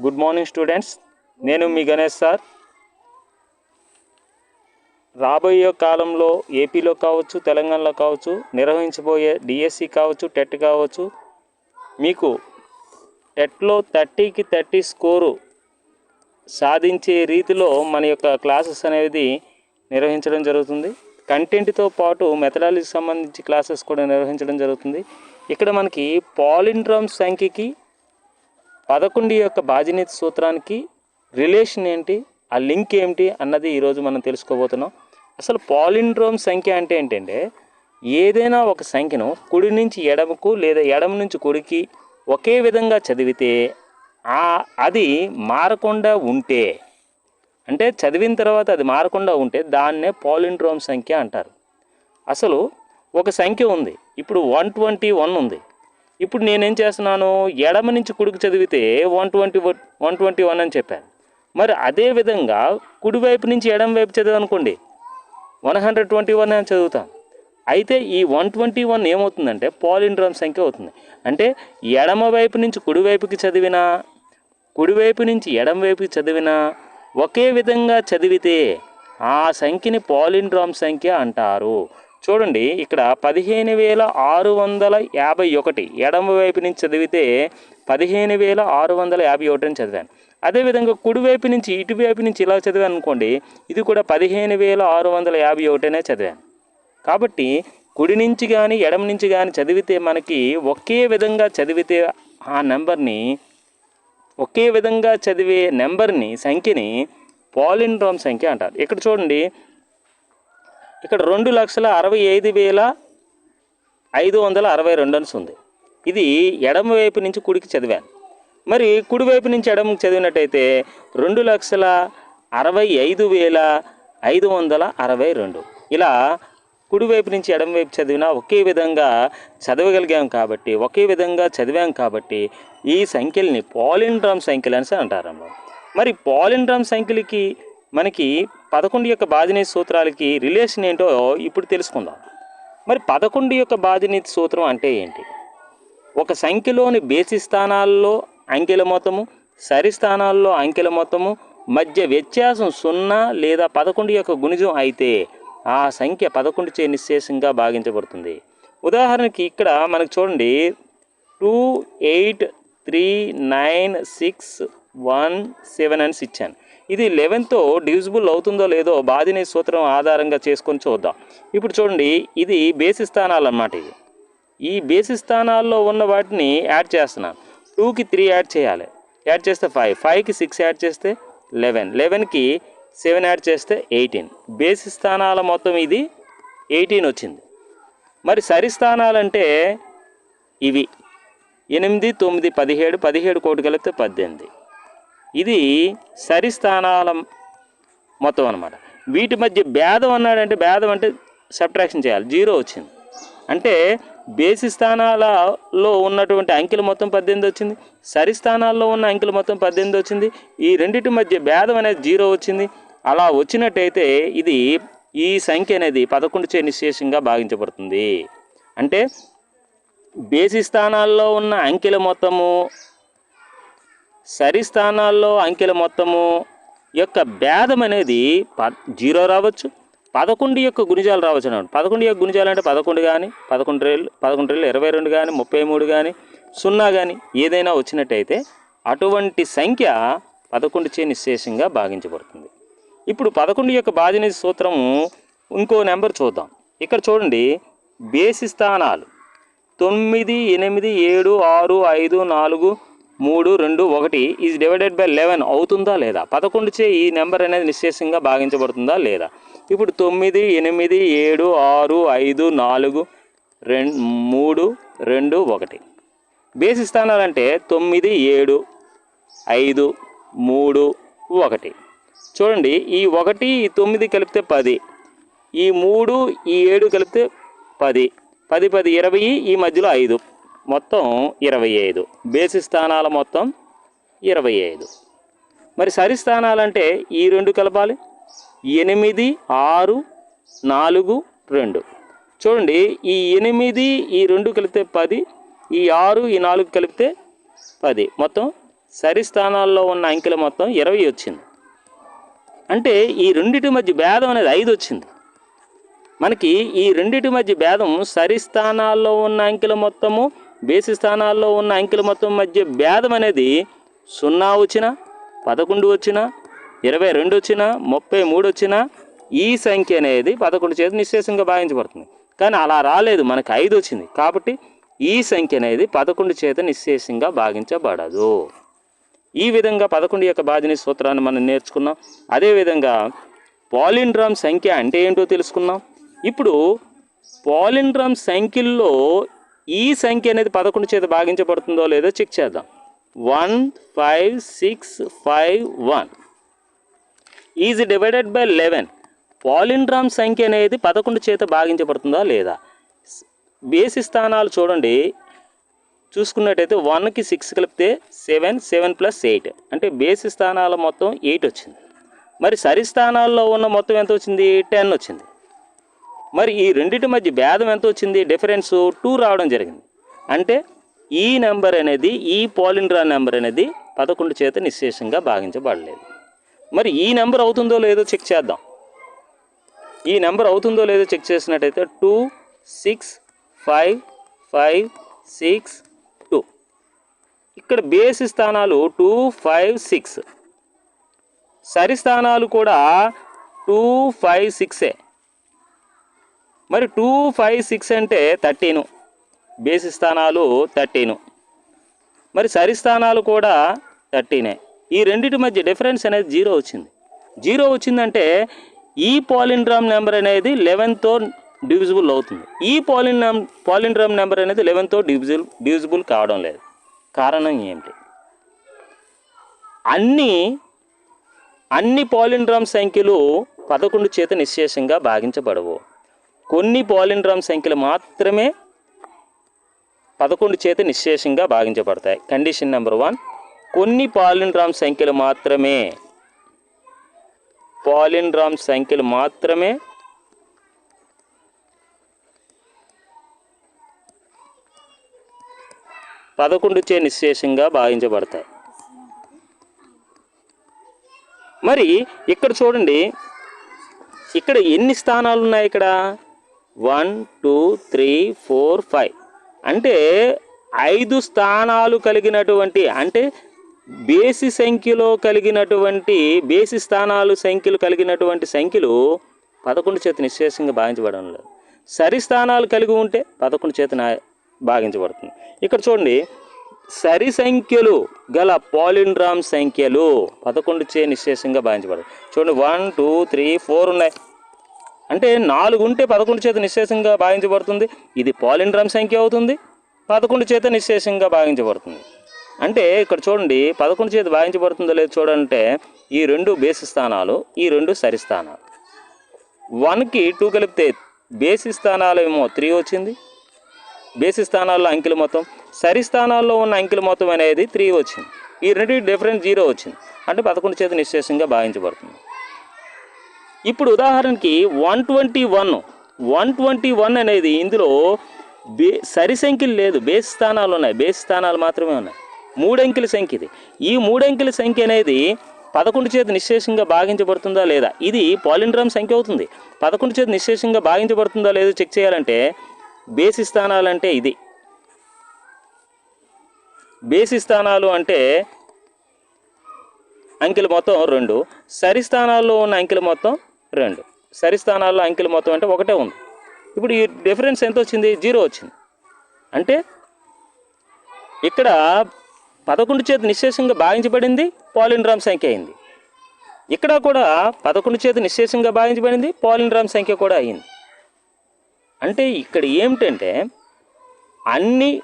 Good morning students. నేను మీ Ganesh sir. రాబోయే కాలంలో ఏపీలో కావచ్చు తెలంగాణలో కావచ్చు నిర్వహించబోయే డిఎస్సి కావచ్చు టెట్ కావచ్చు మీకు టెట్లో థర్టీకి థర్టీ స్కోరు సాధించే రీతిలో మన యొక్క క్లాసెస్ అనేది నిర్వహించడం జరుగుతుంది. కంటెంట్తో పాటు మెథడాలజీకి సంబంధించి క్లాసెస్ కూడా నిర్వహించడం జరుగుతుంది. ఇక్కడ మనకి పాలిండ్రమ్ సంఖ్యకి పదకొండు యొక్క బాధ్యనీతి సూత్రానికి రిలేషన్ ఏంటి? ఆ లింక్ ఏమిటి? అన్నది ఈరోజు మనం తెలుసుకోబోతున్నాం. అసలు పాలిండ్రోమ్ సంఖ్య అంటే ఏంటంటే ఏదైనా ఒక సంఖ్యను కుడి నుంచి ఎడమకు లేదా ఎడమ నుంచి కుడికి ఒకే విధంగా చదివితే ఆ అది మారకుండా ఉంటే అంటే చదివిన తర్వాత అది మారకుండా ఉంటే దాన్నే పాలిండ్రోమ్ సంఖ్య అంటారు. అసలు ఒక సంఖ్య ఉంది. ఇప్పుడు వన్ ట్వంటీ వన్ ఉంది. ఇప్పుడు నేనేం చేస్తున్నాను? ఎడమ నుంచి కుడికి చదివితే one twenty one twenty one అని చెప్పాను. మరి అదే విధంగా కుడివైపు నుంచి ఎడమ వైపు చదివనుకోండి వన్ హండ్రెడ్ ట్వంటీ వన్ అని చదువుతాం అయితే ఈ వన్ ట్వంటీ వన్ ఏమవుతుందంటే పాలిండ్రమ్ సంఖ్య అవుతుంది. అంటే ఎడమ వైపు నుంచి కుడివైపుకి చదివినా కుడివైపు నుంచి ఎడమ వైపుకి చదివినా ఒకే విధంగా చదివితే ఆ సంఖ్యని పాలిండ్రామ్ సంఖ్య అంటారు. చూడండి ఇక్కడ పదిహేను వేల ఆరు వందల యాభై ఒకటి ఎడమ వైపు నుంచి చదివితే పదిహేను వేల ఆరు వందల యాభై ఒకటిని చదివాను. అదేవిధంగా కుడివైపు నుంచి ఇటువైపు నుంచి ఇలా చదివాను అనుకోండి ఇది కూడా పదిహేను వేల ఆరు వందల యాభై ఒకటినే చదివాను. కాబట్టి కుడి నుంచి కానీ ఎడమ నుంచి కానీ చదివితే మనకి ఒకే విధంగా చదివితే ఆ నెంబర్ని ఒకే విధంగా చదివే నెంబర్ని సంఖ్యని పాలిండ్రోమ్ సంఖ్య అంటారు. ఇక్కడ చూడండి ఇక్కడ రెండు లక్షల అరవై ఐదు వేల ఐదు వందల అరవై రెండు అని ఉంది. ఇది ఎడమ వైపు నుంచి కుడికి చదివాను. మరి కుడి వైపు నుంచి ఎడమకి చదివినట్టయితే రెండు లక్షల అరవై ఐదు వేల ఐదు వందల అరవై రెండు. ఇలా కుడివైపు నుంచి ఎడమ వైపు చదివినా ఒకే విధంగా చదవగలిగాం కాబట్టి ఒకే విధంగా చదివాం కాబట్టి ఈ సంఖ్యల్ని పాలిండ్రామ్ సంఖ్యలు అని అంటారమ్మ మరి పాలిండ్రామ్ సంఖ్యలకి మనకి పదకొండు యొక్క బాధినీతి సూత్రాలకి రిలేషన్ ఏంటో ఇప్పుడు తెలుసుకుందాం. మరి పదకొండు యొక్క బాధినీతి సూత్రం అంటే ఏంటి? ఒక సంఖ్యలోని బేసి స్థానాల్లో అంకెల మొత్తము సరి స్థానాల్లో అంకెల మొత్తము మధ్య వ్యత్యాసం సున్నా లేదా పదకొండు యొక్క గుణిజం అయితే ఆ సంఖ్య పదకొండు చే నిశ్శేషంగా భాగించబడుతుంది. ఉదాహరణకి ఇక్కడ మనకు చూడండి two eight three nine six one seven అని ఇచ్చాను. ఇది లెవెన్తో డివిజిబుల్ అవుతుందో లేదో బాధిని సూత్రం ఆధారంగా చేసుకొని చూద్దాం. ఇప్పుడు చూడండి ఇది బేసి స్థానాలు అన్నమాట ఇది ఈ బేసి స్థానాల్లో ఉన్న వాటిని యాడ్ చేస్తున్నాను టూకి త్రీ యాడ్ చేయాలి. యాడ్ చేస్తే ఫైవ్. ఫైవ్కి సిక్స్ యాడ్ చేస్తే లెవెన్. లెవెన్కి సెవెన్ యాడ్ చేస్తే ఎయిటీన్. బేసి స్థానాల మొత్తం ఇది ఎయిటీన్ వచ్చింది. మరి సరి స్థానాలంటే ఇవి. ఎనిమిది తొమ్మిది పదిహేడు. పదిహేడు కోటి కలిపితే పద్దెనిమిది. ఇది సరిస్థానాల మొత్తం అనమాట వీటి మధ్య భేదం అన్నాడంటే భేదం అంటే సబ్ట్రాక్షన్ చేయాలి. జీరో వచ్చింది. అంటే బేసి స్థానాలలో ఉన్నటువంటి అంకెలు మొత్తం పద్దెనిమిది వచ్చింది. సరి స్థానాల్లో ఉన్న అంకెలు మొత్తం పద్దెనిమిది వచ్చింది. ఈ రెండింటి మధ్య భేదం అనేది జీరో వచ్చింది. అలా వచ్చినట్టయితే ఇది ఈ సంఖ్య అనేది పదకొండు చే నిశేషంగా భావించబడుతుంది అంటే బేసి స్థానాల్లో ఉన్న అంకెల మొత్తము సరి స్థానాల్లో అంకెల మొత్తము యొక్క భేదం అనేది ప జీరో రావచ్చు. పదకొండు యొక్క గుణిజాలు రావచ్చు అన్నాడు. పదకొండు యొక్క గుణిజాలు అంటే పదకొండు కానీ పదకొండు రేళ్ళు పదకొండు రేళ్ళు ఇరవై రెండు కానీ ముప్పై మూడు కానీ సున్నా కానీ ఏదైనా వచ్చినట్టయితే అటువంటి సంఖ్య పదకొండు చే నిశ్శేషంగా భాగించబడుతుంది. ఇప్పుడు పదకొండు యొక్క బాధిని సూత్రము ఇంకో నెంబర్ చూద్దాం. ఇక్కడ చూడండి. బేసి స్థానాలు తొమ్మిది ఎనిమిది ఏడు ఆరు ఐదు నాలుగు మూడు రెండు ఒకటి ఈజ్ డివైడెడ్ బై లెవెన్ అవుతుందా లేదా? పదకొండు చే ఈ నెంబర్ అనేది నిశ్చేషంగా భాగించబడుతుందా లేదా? ఇప్పుడు తొమ్మిది ఎనిమిది ఏడు ఆరు ఐదు నాలుగు రెండు మూడు రెండు ఒకటి. బేసి స్థానాలు అంటే తొమ్మిది ఏడు ఐదు మూడు ఒకటి. చూడండి ఈ ఒకటి ఈ తొమ్మిది కలిపితే పది. ఈ మూడు ఈ ఏడు కలిపితే పది. పది పది ఇరవై ఈ మధ్యలో ఐదు. మొత్తం ఇరవై ఐదు. బేసి స్థానాల మొత్తం ఇరవై ఐదు. మరి సరి స్థానాలంటే ఈ రెండు కలపాలి. ఎనిమిది ఆరు నాలుగు రెండు. చూడండి ఈ ఎనిమిది ఈ రెండు కలిపితే పది ఈ ఆరు ఈ నాలుగు కలిపితే పది. మొత్తం సరి స్థానాల్లో ఉన్న అంకెల మొత్తం ఇరవై వచ్చింది. అంటే ఈ రెండిటి మధ్య భేదం అనేది ఐదు వచ్చింది మనకి ఈ రెండిటి మధ్య భేదం సరి స్థానాల్లో ఉన్న అంకెల మొత్తము బేసి స్థానాల్లో ఉన్న అంకెల మొత్తం మధ్య భేదం అనేది సున్నా వచ్చిన పదకొండు వచ్చిన ఇరవై రెండు వచ్చిన ముప్పై మూడు వచ్చిన ఈ సంఖ్య అనేది పదకొండు చేతి నిశ్శేషంగా భావించబడుతుంది కానీ అలా రాలేదు మనకు ఐదు వచ్చింది. కాబట్టి ఈ సంఖ్య అనేది పదకొండు చేత నిశ్శేషంగా భాగించబడదు. ఈ విధంగా పదకొండు యొక్క బాధిని సూత్రాన్ని మనం నేర్చుకున్నాం. అదేవిధంగా పాలిండ్రామ్ సంఖ్య అంటే ఏంటో తెలుసుకున్నాం. ఇప్పుడు పాలిండ్రామ్ సంఖ్యల్లో ఈ సంఖ్య అనేది పదకొండు చేత భాగించబడుతుందో లేదో చెక్ చేద్దాం. One five six five one. Is divided by eleven. Palindrome సంఖ్య అనేది పదకొండు చేత భాగించబడుతుందా లేదా? బేసి స్థానాలు చూడండి. చూసుకున్నట్టయితే వన్కి సిక్స్ కలిపితే సెవెన్ సెవెన్ ప్లస్ ఎయిట్. అంటే బేసి స్థానాల మొత్తం ఎయిట్ వచ్చింది. మరి సరి స్థానాల్లో ఉన్న మొత్తం ఎంత వచ్చింది? టెన్ వచ్చింది. మరి ఈ రెండింటి మధ్య భేదం ఎంత వచ్చింది? డిఫరెన్స్ టూ రావడం జరిగింది. అంటే ఈ నెంబర్ అనేది ఈ పాలిండ్రా నెంబర్ అనేది పదకొండు చేత నిశ్శేషంగా భాగించబడలేదు. మరి ఈ నెంబర్ అవుతుందో లేదో చెక్ చేద్దాం. ఈ నెంబర్ అవుతుందో లేదో చెక్ చేసినట్టయితే two six five five six two. ఇక్కడ బేసి స్థానాలు టూ ఫైవ్ సిక్స్. సరి స్థానాలు కూడా టూ ఫైవ్ సిక్సే. మరి టూ ఫైవ్ సిక్స్ అంటే థర్టీను. బేసి స్థానాలు థర్టీను. మరి సరి స్థానాలు కూడా థర్టీనే. ఈ రెండింటి మధ్య డిఫరెన్స్ అనేది జీరో వచ్చింది. జీరో వచ్చిందంటే ఈ పాలిండ్రామ్ నెంబర్ అనేది లెవెన్తో డివిజిబుల్ అవుతుంది. ఈ పాలిన్ పాలిండ్రామ్ నెంబర్ అనేది లెవెన్తో డివిజిబుల్ డివిజిబుల్ కావడం లేదు. కారణం ఏమిటి? అన్ని అన్ని పాలిండ్రామ్ సంఖ్యలు పదకొండు చేత నిశ్శేషంగా భాగించబడవు. కొన్ని పాలిండ్రామ్ సంఖ్యలు మాత్రమే పదకొండు చేత నిశ్శేషంగా భాగించబడతాయి. కండిషన్ నెంబర్ వన్ కొన్ని పాలిండ్రామ్ సంఖ్యలు మాత్రమే పాలిండ్రామ్ సంఖ్యలు మాత్రమే పదకొండు చే నిశ్శేషంగా భావించబడతాయి మరి ఇక్కడ చూడండి ఇక్కడ ఎన్ని స్థానాలు ఉన్నాయి ఇక్కడ? One two three four five. అంటే ఐదు స్థానాలు కలిగినటువంటి అంటే బేసి సంఖ్యలో కలిగినటువంటి బేసి స్థానాలు సంఖ్యలు కలిగినటువంటి సంఖ్యలు పదకొండు చేత నిశ్శేషంగా భావించబడడం లేదు. సరి స్థానాలు కలిగి ఉంటే పదకొండు చేత భాగించబడుతుంది. ఇక్కడ చూడండి సరి సంఖ్యలు గల పాలిండ్రామ్ సంఖ్యలు పదకొండు చే నిశ్శేషంగా భావించబడదు చూడండి వన్ టూ త్రీ ఫోర్ ఉన్నాయి. అంటే నాలుగు ఉంటే పదకొండు చేత నిశ్శేషంగా భావించబడుతుంది ఇది పాలిండ్రమ్ సంఖ్య అవుతుంది. పదకొండు చేత నిశ్శేషంగా భావించబడుతుంది అంటే ఇక్కడ చూడండి పదకొండు చేత భావించబడుతుందో లేదో చూడంటే ఈ రెండు బేసి స్థానాలు ఈ రెండు సరి స్థానాలు. వన్కి టూ కలిపితే బేసి స్థానాలు ఏమో త్రీ వచ్చింది. బేసి స్థానాల్లో అంకెలు మొత్తం సరి స్థానాల్లో ఉన్న అంకెలు మొత్తం అనేది త్రీ వచ్చింది. ఈ రెండు డిఫరెన్స్ జీరో వచ్చింది. అంటే పదకొండు చేత నిశ్శేషంగా భావించబడుతుంది ఇప్పుడు ఉదాహరణకి one twenty one one twenty one అనేది ఇందులో బే సరి సంఖ్యలు లేదు బేస్ స్థానాలు ఉన్నాయి బేస్ స్థానాలు మాత్రమే ఉన్నాయి. మూడంకెల సంఖ్య ఇది. ఈ మూడంకెల సంఖ్య అనేది పదకొండు చేత నిశ్శేషంగా భాగించబడుతుందా లేదా? ఇది పాలిండ్రామ్ సంఖ్య అవుతుంది. పదకొండు చేత నిశ్శేషంగా భాగించబడుతుందా లేదో చెక్ చేయాలంటే బేసి స్థానాలు అంటే ఇది. బేసి స్థానాలు అంటే అంకెలు మొత్తం రెండు. సరి స్థానాల్లో ఉన్న అంకెలు మొత్తం రెండు. సరి స్థానాల్లో అంకెలు మొత్తం అంటే ఒకటే ఉంది. ఇప్పుడు ఈ డిఫరెన్స్ ఎంత వచ్చింది? జీరో వచ్చింది. అంటే ఇక్కడ పదకొండు చేతి నిశ్శేషంగా భావించబడింది పాలిండ్రామ్ సంఖ్య అయింది. ఇక్కడ కూడా పదకొండు చేతి నిశ్శేషంగా భావించబడింది పాలిండ్రామ్ సంఖ్య కూడా అయింది. అంటే ఇక్కడ ఏమిటంటే అన్ని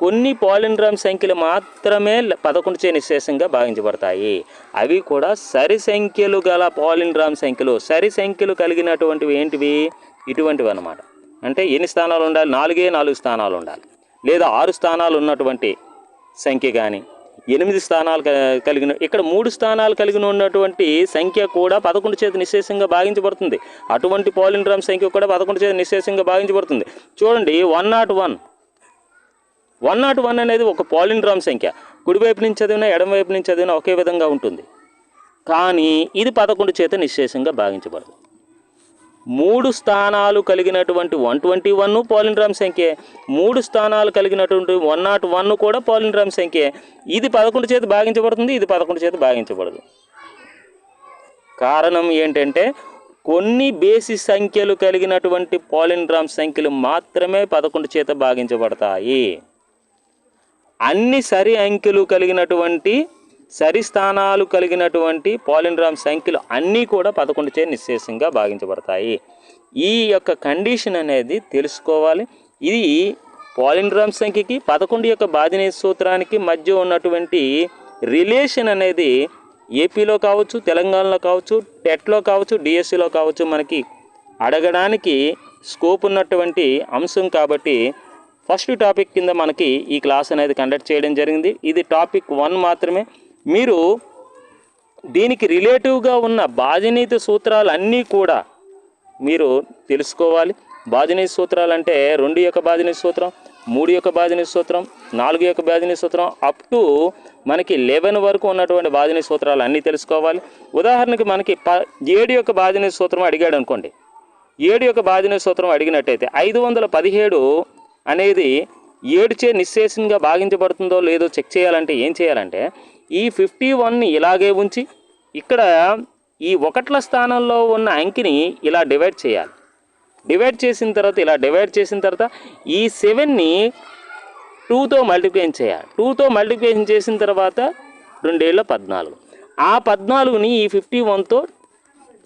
కొన్ని పాలిండ్రామ్ సంఖ్యలు మాత్రమే పదకొండు చే నిశ్శేషంగా భావించబడతాయి. అవి కూడా సరి సంఖ్యలు గల పాలిండ్రామ్ సంఖ్యలు. సరి సంఖ్యలు కలిగినటువంటివి ఏంటివి? ఇటువంటివి అన్నమాట. అంటే ఎన్ని స్థానాలు ఉండాలి? నాలుగే నాలుగు స్థానాలు ఉండాలి. లేదా ఆరు స్థానాలు ఉన్నటువంటి సంఖ్య కానీ ఎనిమిది స్థానాలు క- కలిగిన ఇక్కడ మూడు స్థానాలు కలిగిన ఉన్నటువంటి సంఖ్య కూడా పదకొండు చేతి నిశ్శేషంగా భావించబడుతుంది. అటువంటి పాలిండ్రామ్ సంఖ్య కూడా పదకొండు చేతి నిశ్శేషంగా భావించబడుతుంది. చూడండి one nought one. One nought one అనేది ఒక పాలిండ్రామ్ సంఖ్య. కుడివైపు నుంచి చదివినా ఎడమవైపు నుంచి చదివినా ఒకే విధంగా ఉంటుంది. కానీ ఇది పదకొండు చేత నిశ్శేషంగా భాగించబడదు. మూడు స్థానాలు కలిగినటువంటి వన్ ట్వంటీ వన్ పాలిండ్రామ్ సంఖ్య. మూడు స్థానాలు కలిగినటువంటి వన్ నాట్ వన్ కూడా పాలిండ్రామ్ సంఖ్య. ఇది పదకొండు చేత భాగించబడుతుంది ఇది పదకొండు చేత భాగించబడదు. కారణం ఏంటంటే కొన్ని బేసి సంఖ్యలు కలిగినటువంటి పాలిండ్రామ్ సంఖ్యలు మాత్రమే పదకొండు చేత భాగించబడతాయి. అన్ని సరి అంకెలు కలిగినటువంటి సరి స్థానాలు కలిగినటువంటి పాలిండ్రామ్ సంఖ్యలు అన్నీ కూడా పదకొండు చే నిశ్శేషంగా భాగించబడతాయి. ఈ యొక్క కండిషన్ అనేది తెలుసుకోవాలి. ఇది పాలిండ్రామ్ సంఖ్యకి పదకొండు యొక్క బాధినీ సూత్రానికి మధ్య ఉన్నటువంటి రిలేషన్ అనేది ఏపీలో కావచ్చు తెలంగాణలో కావచ్చు టెట్లో కావచ్చు డిఎస్సిలో కావచ్చు మనకి అడగడానికి స్కోప్ ఉన్నటువంటి అంశం కాబట్టి ఫస్ట్ టాపిక్ కింద మనకి ఈ క్లాస్ అనేది కండక్ట్ చేయడం జరిగింది. ఇది టాపిక్ వన్ మాత్రమే. మీరు దీనికి రిలేటివ్గా ఉన్న బాధ్యనీతి సూత్రాలు అన్నీ కూడా మీరు తెలుసుకోవాలి. బాధ్యనీతి సూత్రాలు అంటే రెండు యొక్క బాధ్యనీతి సూత్రం మూడు యొక్క బాధ్యనీతి సూత్రం నాలుగు యొక్క బాధ్యనీతి సూత్రం అప్ టు మనకి లెవెన్ వరకు ఉన్నటువంటి బాధ్యనీతి సూత్రాలు అన్నీ తెలుసుకోవాలి. ఉదాహరణకి మనకి ప ఏడు యొక్క బాధ్యనీతి సూత్రం అడిగాడు అనుకోండి. ఏడు యొక్క బాధ్యనీతి సూత్రం అడిగినట్టయితే ఐదు వందల పదిహేడు అనేది ఏడుచే నిశ్శేషంగా భాగించబడుతుందో లేదో చెక్ చేయాలంటే ఏం చేయాలంటే ఈ ఫిఫ్టీ వన్ని ఇలాగే ఉంచి ఇక్కడ ఈ ఒకట్ల స్థానంలో ఉన్న అంకిని ఇలా డివైడ్ చేయాలి. డివైడ్ చేసిన తర్వాత ఇలా డివైడ్ చేసిన తర్వాత ఈ సెవెన్ని టూతో మల్టిప్లికేషన్ చేయాలి. టూతో మల్టిప్లికేషన్ చేసిన తర్వాత రెండేళ్ళ పద్నాలుగు. ఆ పద్నాలుగుని ఈ ఫిఫ్టీ వన్తో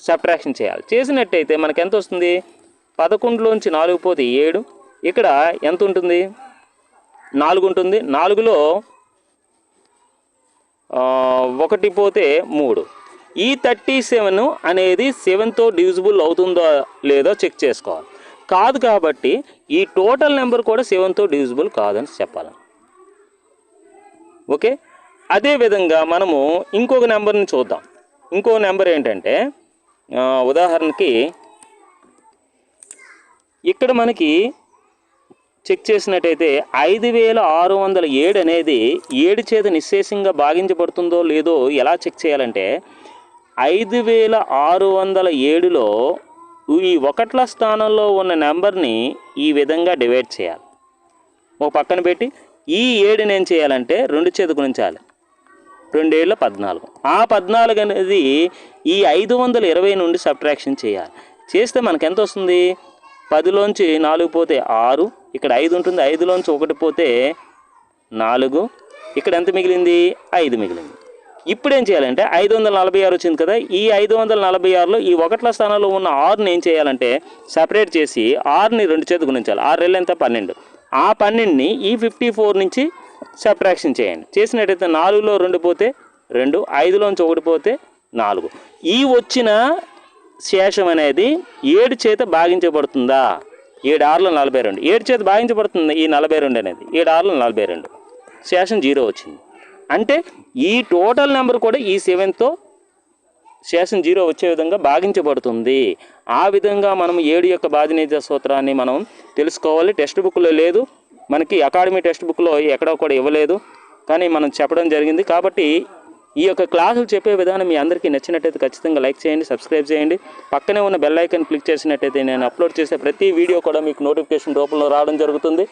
సబ్ట్రాక్షన్ చేయాలి. చేసినట్టయితే మనకెంత ఎంత వస్తుంది పదకొండులోంచి నాలుగు పోతే ఏడు. ఇక్కడ ఎంత ఉంటుంది? నాలుగు ఉంటుంది. నాలుగులో ఒకటి పోతే మూడు. ఈ థర్టీ సెవెన్ అనేది సెవెన్తో డివిజిబుల్ అవుతుందో లేదో చెక్ చేసుకోవాలి. కాదు కాబట్టి ఈ టోటల్ నెంబర్ కూడా సెవెన్తో డివిజిబుల్ కాదని చెప్పాలి. ఓకే? అదేవిధంగా మనము ఇంకొక నెంబర్ని చూద్దాం. ఇంకో నెంబర్ ఏంటంటే ఉదాహరణకి ఇక్కడ మనకి చెక్ చేసినట్టయితే ఐదు వేల ఆరు వందల ఏడు అనేది ఏడు చేత నిశ్శేషంగా భాగించబడుతుందో లేదో ఎలా చెక్ చేయాలంటే ఐదు వేల ఆరు వందల ఏడులో ఈ ఒకట్ల స్థానంలో ఉన్న నెంబర్ని ఈ విధంగా డివైడ్ చేయాలి. ఒక పక్కన పెట్టి ఈ ఏడుని ఏం చేయాలంటే రెండు చేత గుణించాలి. రెండేళ్ళ పద్నాలుగు. ఆ పద్నాలుగు అనేది ఈ ఐదు వందల ఇరవై నుండి సబ్ట్రాక్షన్ చేయాలి. చేస్తే మనకు ఎంత వస్తుంది? పదిలోంచి నాలుగు పోతే ఆరు ఇక్కడ ఐదు ఉంటుంది. ఐదులోంచి ఒకటి పోతే నాలుగు. ఇక్కడ ఎంత మిగిలింది? ఐదు మిగిలింది. ఇప్పుడు ఏం చేయాలంటే ఐదు వందల నలభై ఆరు వచ్చింది కదా ఈ ఐదు వందల నలభై ఆరులో ఈ ఒకట్ల స్థానంలో ఉన్న ఆరుని ఏం చేయాలంటే సపరేట్ చేసి ఆరుని రెండు చేతి గుణించాలి. ఆరు రెళ్ళు ఎంత? పన్నెండు. ఆ పన్నెండుని ఈ ఫిఫ్టీ ఫోర్ నుంచి సబ్ట్రాక్షన్ చేయండి. చేసినట్టయితే నాలుగులో రెండు పోతే రెండు ఐదులోంచి ఒకటి పోతే నాలుగు. ఈ వచ్చిన శేషం అనేది ఏడు చేత భాగించబడుతుందా? ఏడు ఆరులో నలభై రెండు. ఏడు చేతి భాగించబడుతుంది ఈ నలభై రెండు అనేది. ఏడు ఆరులో నలభై రెండు. శేషం జీరో వచ్చింది. అంటే ఈ టోటల్ నెంబర్ కూడా ఈ సెవెన్తో శేషం జీరో వచ్చే విధంగా భాగించబడుతుంది. ఆ విధంగా మనం ఏడు యొక్క బాధినీత సూత్రాన్ని మనం తెలుసుకోవాలి. టెక్స్ట్ బుక్లో లేదు. మనకి అకాడమీ టెక్స్ట్ బుక్లో ఎక్కడో కూడా ఇవ్వలేదు. కానీ మనం చెప్పడం జరిగింది. కాబట్టి ఈ యొక్క క్లాసులు చెప్పే విధానం మీ అందరికీ నచ్చినట్టయితే ఖచ్చితంగా లైక్ చేయండి సబ్స్క్రైబ్ చేయండి. పక్కనే ఉన్న బెల్ ఐకన్ క్లిక్ చేసినట్టయితే నేను అప్లోడ్ చేసే ప్రతి వీడియో కూడా మీకు నోటిఫికేషన్ రూపంలో రావడం జరుగుతుంది.